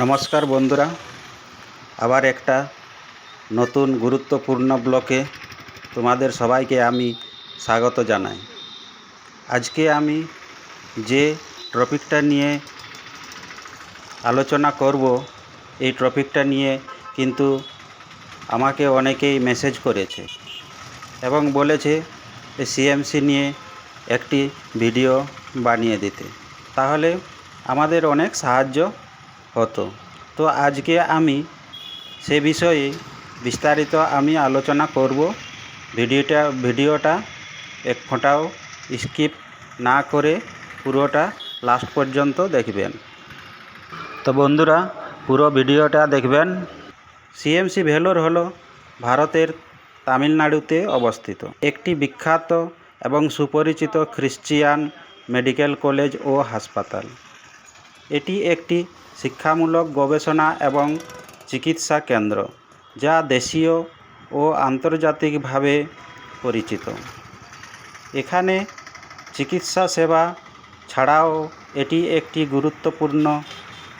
নমস্কার বন্ধুরা। আবার একটা নতুন গুরুত্বপূর্ণ ব্লকে তোমাদের সবাইকে আমি স্বাগত জানাই। আজকে আমি যে টপিকটা নিয়ে আলোচনা করব, এই টপিকটা নিয়ে কিন্তু আমাকে অনেকেই মেসেজ করেছে এবং বলেছে সিএমসি নিয়ে একটি ভিডিও বানিয়ে দিতে। তাহলে আমাদের অনেক সাহায্য হতো। তো আজকে আমি সে বিষয়ে বিস্তারিত আমি আলোচনা করব। ভিডিওটা ভিডিওটা এক ফোঁটাও স্কিপ না করে পুরোটা লাস্ট পর্যন্ত দেখবেন। তো বন্ধুরা, পুরো ভিডিওটা দেখবেন। সিএমসি ভেলোর হলো ভারতের তামিলনাড়ুতে অবস্থিত। একটি বিখ্যাত এবং সুপরিচিত খ্রিশ্চিয়ান মেডিকেল কলেজ ও হাসপাতাল। এটি একটি শিক্ষামূলক গবেষণা এবং চিকিৎসা কেন্দ্র, যা দেশীয় ও আন্তর্জাতিকভাবে পরিচিত। এখানে চিকিৎসা সেবা ছাড়াও এটি একটি গুরুত্বপূর্ণ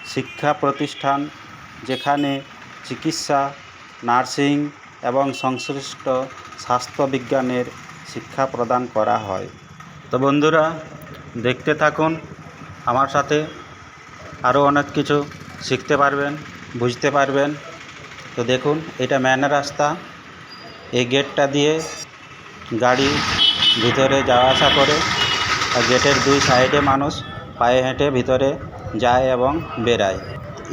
শিক্ষা প্রতিষ্ঠান, যেখানে চিকিৎসা, নার্সিং এবং সংশ্লিষ্ট স্বাস্থ্যবিজ্ঞানের শিক্ষা প্রদান করা হয়। তো বন্ধুরা, দেখতে থাকুন। আমার সাথে আরও অনেক কিছু শিখতে পারবেন, বুঝতে পারবেন। তো দেখুন, এটা মেন রাস্তা। এই গেটটা দিয়ে গাড়ি ভিতরে যাওয়া আসা করে আর গেটের দুই সাইডে মানুষ পায়ে হেঁটে ভিতরে যায় এবং বেরায়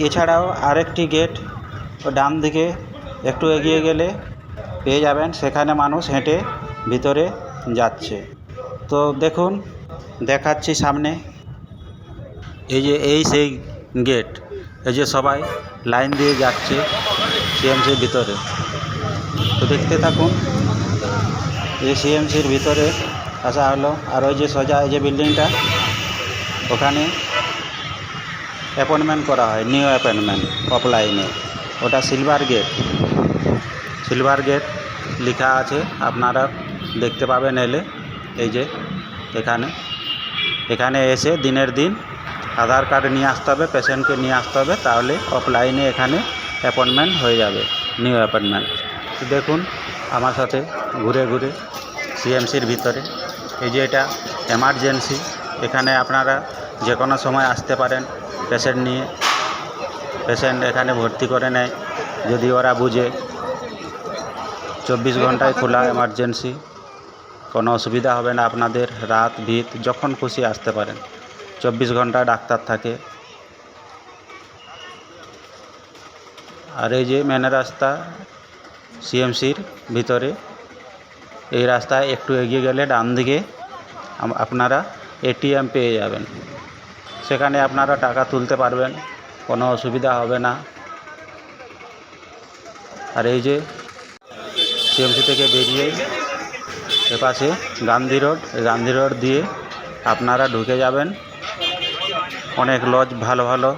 এছাড়াও আরেকটি গেট ডান দিকে একটু এগিয়ে গেলে পেয়ে যাবেন, সেখানে মানুষ হেঁটে ভিতরে যাচ্ছে। তো দেখুন, দেখাচ্ছি সামনে। এই যে, এই সেই গেট এই যে সবাই লাইন দিয়ে যাচ্ছে সিএমসির ভিতরে। তো দেখতে থাকুন, এই সিএমসির ভিতরে আসা হলো, আর ওই যে সোজা, এই যে বিল্ডিংটা ওখানে অ্যাপয়েন্টমেন্ট করা হয় নিউ অ্যাপয়েন্টমেন্ট অফলাইনে ওটা সিলভার গেট সিলভার গেট লেখা আছে, আপনারা দেখতে পাবেন এলে, এই যে এখানে। এখানে এসে দিনের দিন আধার কার্ড নিয়ে আসতে হবে, পেশেন্টকে নিয়ে আসতে হবে, তাহলে অফলাইনে এখানে অ্যাপয়েন্টমেন্ট হয়ে যাবে নিউ অ্যাপয়েন্টমেন্ট দেখুন, আমার সাথে ঘুরে ঘুরে সিএমসির ভিতরে, এই যে এটা এমার্জেন্সি এখানে আপনারা যে কোনো সময় আসতে পারেন পেশেন্ট নিয়ে। পেশেন্ট এখানে ভর্তি করে নেয়, যদি ওরা বুঝে। চব্বিশ ঘন্টায় খোলা এমার্জেন্সি কোনো অসুবিধা হবে না, আপনাদের রাত, ভিত, যখন খুশি আসতে পারেন। চব্বিশ ঘণ্টা ডাক্তার থাকে। আর এই যে মেন রাস্তা সিএমসির ভিতরে, এই রাস্তায় একটু এগিয়ে গেলে ডান দিকে আপনারা এটিএম পেয়ে যাবেন। সেখানে আপনারা টাকা তুলতে পারবেন, কোনো অসুবিধা হবে না। আর এই যে সিএমসি থেকে বেরিয়ে এপাশে গান্ধী রোড গান্ধী রোড দিয়ে আপনারা ঢুকে যাবেন। অনেক লজ ভালো ভালো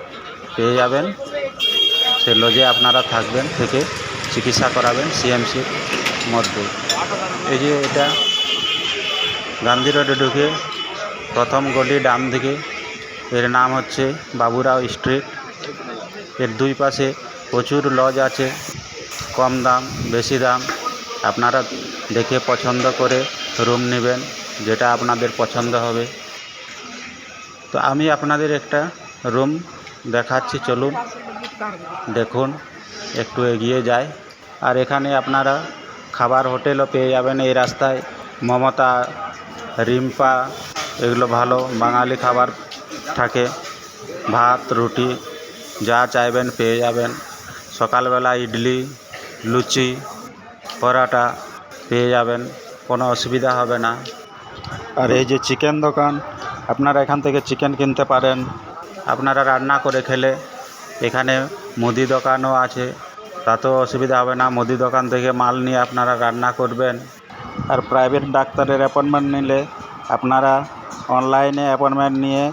পেয়ে যাবেন। সে লজে আপনারা থাকবেন থেকে চিকিৎসা করাবেন সিএমসির মধ্যে। এই যে এটা গান্ধী রোডে ঢুকে প্রথম গলি ডান দিকে, এর নাম হচ্ছে বাবুরাও স্ট্রিট। এর দুই পাশে প্রচুর লজ আছে, কম দাম, বেশি দাম। আপনারা দেখে পছন্দ করে রুম নেবেন, যেটা আপনাদের পছন্দ হবে। তো আমি আপনাদের একটা রুম দেখাচ্ছি, চলুন। দেখুন, একটু এগিয়ে যায় আর এখানে আপনারা খাবার হোটেলও পেয়ে যাবেন এই রাস্তায়। মমতা, রিম্পা, এগুলো ভালো বাঙালি খাবার থাকে। ভাত, রুটি, যা চাইবেন পেয়ে যাবেন। সকালবেলা ইডলি, লুচি, পরাটা পেয়ে যাবেন, কোনো অসুবিধা হবে না। আর এই যে চিকেন দোকান আপনারা এখান থেকে চিকেন কিনতে পারেন। আপনারা রান্না করে খেলে। এখানে মুদি দোকানও আছে। তাতেও অসুবিধা হবে না। মুদি দোকান থেকে মাল নিয়ে আপনারা রান্না করবেন। আর প্রাইভেট ডাক্তারের অ্যাপয়েন্টমেন্ট নিলে আপনারা অনলাইনে অ্যাপয়েন্টমেন্ট নিয়ে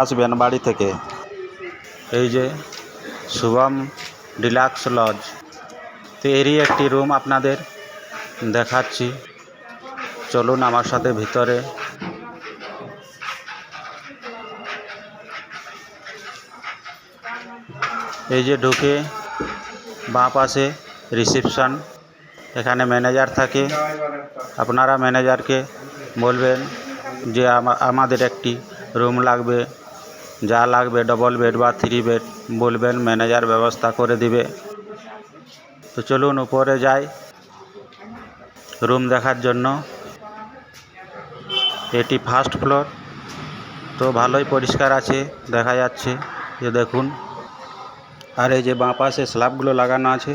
আসবেন বাড়ি থেকে। এই যে শুভম ডিলাক্স লজ তো এরই একটি রুম আপনাদের দেখাচ্ছি। চলুন আমার সাথে ভিতরে এই যে ঢুকে বাঁ পাশে রিসেপশান, এখানে ম্যানেজার থাকে। আপনারা ম্যানেজারকে বলবেন যে আমা- আমাদের একটি রুম লাগবে, যা লাগবে ডবল বেড বা থ্রি বেড বলবেন ম্যানেজার ব্যবস্থা করে দিবে। তো চলুন উপরে যাই, রুম দেখার জন্য। এটি ফার্স্ট ফ্লোর তো ভালোই পরিষ্কার আছে, দেখা যাচ্ছে। যে দেখুন আর এই যে বাঁ পাশে স্ল্যাবগুলো লাগানো আছে,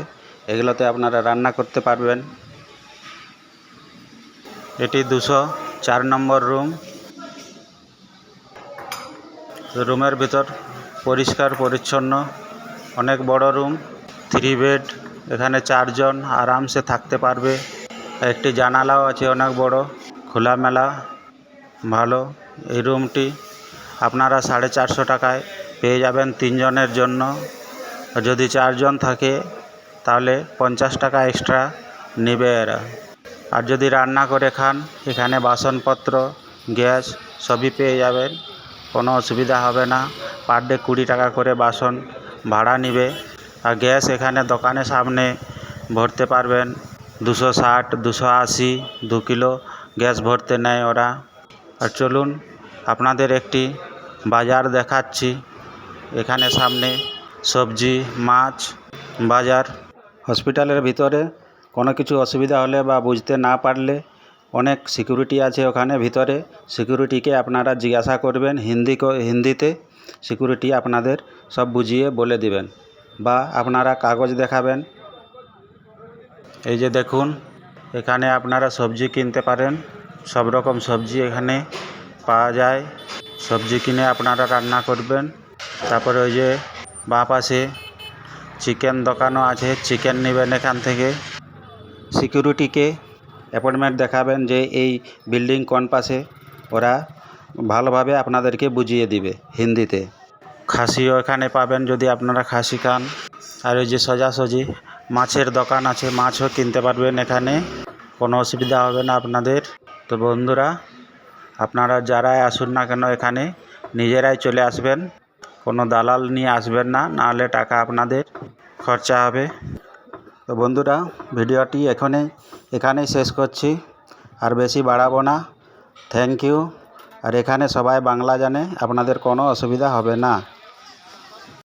এগুলোতে আপনারা রান্না করতে পারবেন। এটি দুশো চার নম্বর রুম। রুমের ভিতর পরিষ্কার, পরিচ্ছন্ন, অনেক বড় রুম থ্রি বেড এখানে চারজন আরামসে থাকতে পারবে। একটি জানালাও আছে অনেক বড়, খোলামেলা, ভালো। এই রুমটি আপনারা সাড়ে চারশো টাকায় পেয়ে যাবেন তিনজনের জন্য। যদি চারজন থাকে, তাহলে পঞ্চাশ টাকা এক্সট্রা নেবে এরা। আর যদি রান্না করে খান, এখানে বাসনপত্র, গ্যাস সবই পেয়ে যাবেন, কোনো অসুবিধা হবে না। পার ডে কুড়ি টাকা করে বাসন ভাড়া নেবে। আর গ্যাস এখানে দোকানের সামনে ভরতে পারবেন। দুশো ষাট, দুশো আশি, দু কিলো গ্যাস ভরতে নেয় ওরা। আর চলুন, আপনাদের একটি বাজার দেখাচ্ছি। এখানে সামনে সবজি, মাছ, বাজার, হসপিটালের ভিতরে কোনো কিছু অসুবিধা হলে বা বুঝতে না পারলে অনেক সিকিউরিটি আছে ওখানে ভিতরে। সিকিউরিটিকে আপনারা জিজ্ঞাসা করবেন, হিন্দি হিন্দিতে সিকিউরিটি আপনাদের সব বুঝিয়ে বলে দিবেন বা আপনারা কাগজ দেখাবেন। এই যে দেখুন, এখানে আপনারা সবজি কিনতে পারেন, সব রকম সবজি এখানে পাওয়া যায়। সবজি কিনে আপনারা রান্না করবেন। তারপরে ওই যে বাঁ পাশে চিকেন দোকানও আছে চিকেন নেবেন এখান থেকে। সিকিউরিটিকে অ্যাপয়েন্টমেন্ট দেখাবেন যে এই বিল্ডিং কোন পাশে, ওরা ভালোভাবে আপনাদেরকে বুঝিয়ে দিবে হিন্দিতে। খাসিও এখানে পাবেন যদি আপনারা খাসি খান। আর ওই যে সোজাসুজি, মাছের দোকান আছে, মাছও কিনতে পারবেন এখানে। কোনো অসুবিধা হবে না আপনাদের। তো বন্ধুরা, আপনারা যারাই আসুন না কেন এখানে, নিজেরাই চলে আসবেন। কোনো দালাল নিয়ে আসবেন না, নাহলে টাকা আপনাদের খরচা হবে। তো বন্ধুরা, ভিডিওটি এখানে এখানেই শেষ করছি। আর বেশি বাড়াবো না। থ্যাংক ইউ আর এখানে সবাই বাংলা জানে, আপনাদের কোনো অসুবিধা হবে না।